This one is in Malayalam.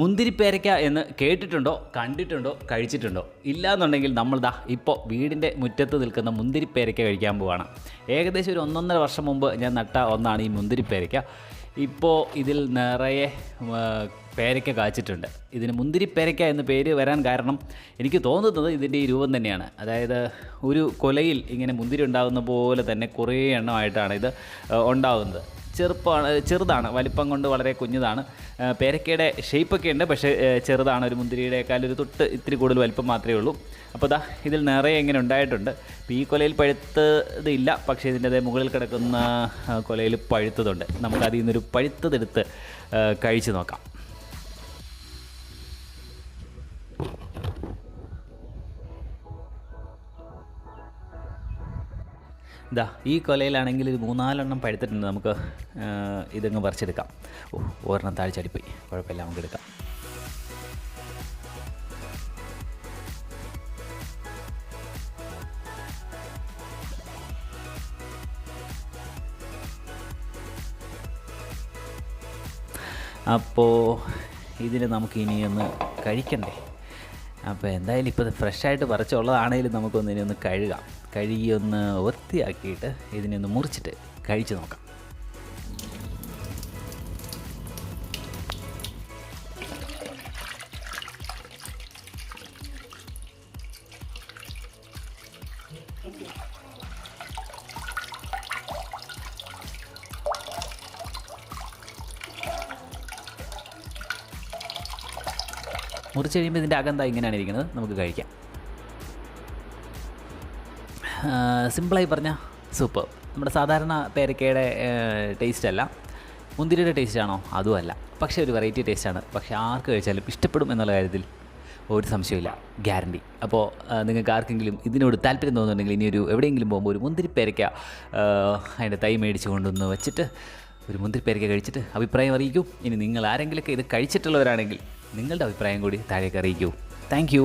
മുന്തിരിപ്പേരയ്ക്ക എന്ന് കേട്ടിട്ടുണ്ടോ കണ്ടിട്ടുണ്ടോ കഴിച്ചിട്ടുണ്ടോ? ഇല്ല എന്നുണ്ടെങ്കിൽ നമ്മൾ ദാ ഇപ്പോൾ വീടിന്റെ മുറ്റത്ത് നിൽക്കുന്ന മുന്തിരിപ്പേരയ്ക്ക കഴിക്കാൻ പോവാണ്. ഏകദേശം ഒരു ഒന്നൊന്നര വർഷം മുമ്പ് ഞാൻ നട്ട ഒന്നാണ് ഈ മുന്തിരിപ്പേരയ്ക്ക. ഇപ്പോൾ ഇതിൽ നിറയെ പേരയ്ക്ക കാച്ചിട്ടുണ്ട്. ഇതിന് മുന്തിരിപ്പേരയ്ക്ക എന്ന പേര് വരാൻ കാരണം എനിക്ക് തോന്നുന്നത് ഇതിന്റെ ഈ രൂപം തന്നെയാണ്. അതായത് ഒരു കൊലയിൽ ഇങ്ങനെ മുന്തിരി ഉണ്ടാകുന്ന പോലെ തന്നെ കുറേ എണ്ണമായിട്ടാണ് ഇത് ഉണ്ടാകുന്നത് ചെറുപ്പമാണ് ചെറുതാണ്. വലിപ്പം കൊണ്ട് വളരെ കുഞ്ഞതാണ്. പേരക്കയുടെ ഷേപ്പൊക്കെ ഉണ്ട് പക്ഷേ ചെറുതാണ്. ഒരു മുന്തിരിയുടെക്കാൾ ഒരു തൊട്ട് ഇത്തിരി കൂടുതൽ വലിപ്പം മാത്രമേ ഉള്ളൂ. അപ്പോൾ ദാ ഇതിൽ നിറയെ ഇങ്ങനെ ഉണ്ടായിട്ടുണ്ട്. ഈ കൊലയിൽ പഴുത്തത് ഇല്ല പക്ഷേ ഇതിന്റെ മുകളിൽ കിടക്കുന്ന കൊലയിൽ പഴുത്തതുണ്ട്. നമുക്ക് അതിൽ നിന്നൊരു പഴുത്തതെടുത്ത് കഴിച്ച് നോക്കാം. ഇതാ ഈ കൊലയിലാണെങ്കിൽ ഒരു മൂന്നാലെണ്ണം പഴുത്തിട്ടുണ്ട് നമുക്ക് ഇതങ്ങ് പറിച്ചെടുക്കാം. ഓ ഒരെണ്ണം താഴെ ചാടിപ്പോയി. കുഴപ്പമില്ല നമുക്ക് എടുക്കാം. അപ്പോൾ ഇതിന് നമുക്ക് ഇനിയൊന്ന് കഴിക്കണ്ടേ? അപ്പോൾ എന്തായാലും ഇപ്പോൾ ഫ്രഷായിട്ട് പറിച്ചുള്ളതാണെങ്കിലും നമുക്കൊന്ന് ഇനി ഒന്ന് കഴുകാം. കഴുകി ഒന്ന് വൃത്തിയാക്കിയിട്ട് ഇതിനെ ഒന്ന് മുറിച്ചിട്ട് കഴിച്ച് നോക്കാം. മുറിച്ച് കഴിയുമ്പോൾ ഇതിന്റെ അകന്ത ഇങ്ങനെയാണ് ഇരിക്കുന്നത്. നമുക്ക് കഴിക്കാം. സിമ്പിളായി പറഞ്ഞാൽ സൂപ്പർ നമ്മുടെ സാധാരണ പേരക്കയുടെ ടേസ്റ്റ് അല്ല. മുന്തിരിയുടെ ടേസ്റ്റ് ആണോ? അതുമല്ല പക്ഷേ ഒരു വെറൈറ്റി ടേസ്റ്റ് ആണ്. പക്ഷേ ആർക്ക് കഴിച്ചാലും ഇഷ്ടപ്പെടും എന്നുള്ള കാര്യത്തിൽ ഒരു സംശയമില്ല ഗ്യാരണ്ടി അപ്പോൾ നിങ്ങൾക്ക് ആർക്കെങ്കിലും ഇതിനോട് താല്പര്യം തോന്നുന്നുണ്ടെങ്കിൽ ഇനി ഒരു എവിടെയെങ്കിലും പോകുമ്പോൾ ഒരു മുന്തിരിപ്പേരയ്ക്ക പേരക്ക അതിന്റെ തൈ മേടിച്ച് കൊണ്ടുവന്ന് വെച്ചിട്ട് ഒരു മുന്തിരിപ്പേരയ്ക്ക കഴിച്ചിട്ട് അഭിപ്രായം അറിയിക്കൂ. ഇനി നിങ്ങൾ ആരെങ്കിലുമൊക്കെ ഇത് കഴിച്ചിട്ടുള്ളവരാണെങ്കിൽ നിങ്ങളുടെ അഭിപ്രായം കൂടി താഴേക്ക് അറിയിക്കൂ. താങ്ക്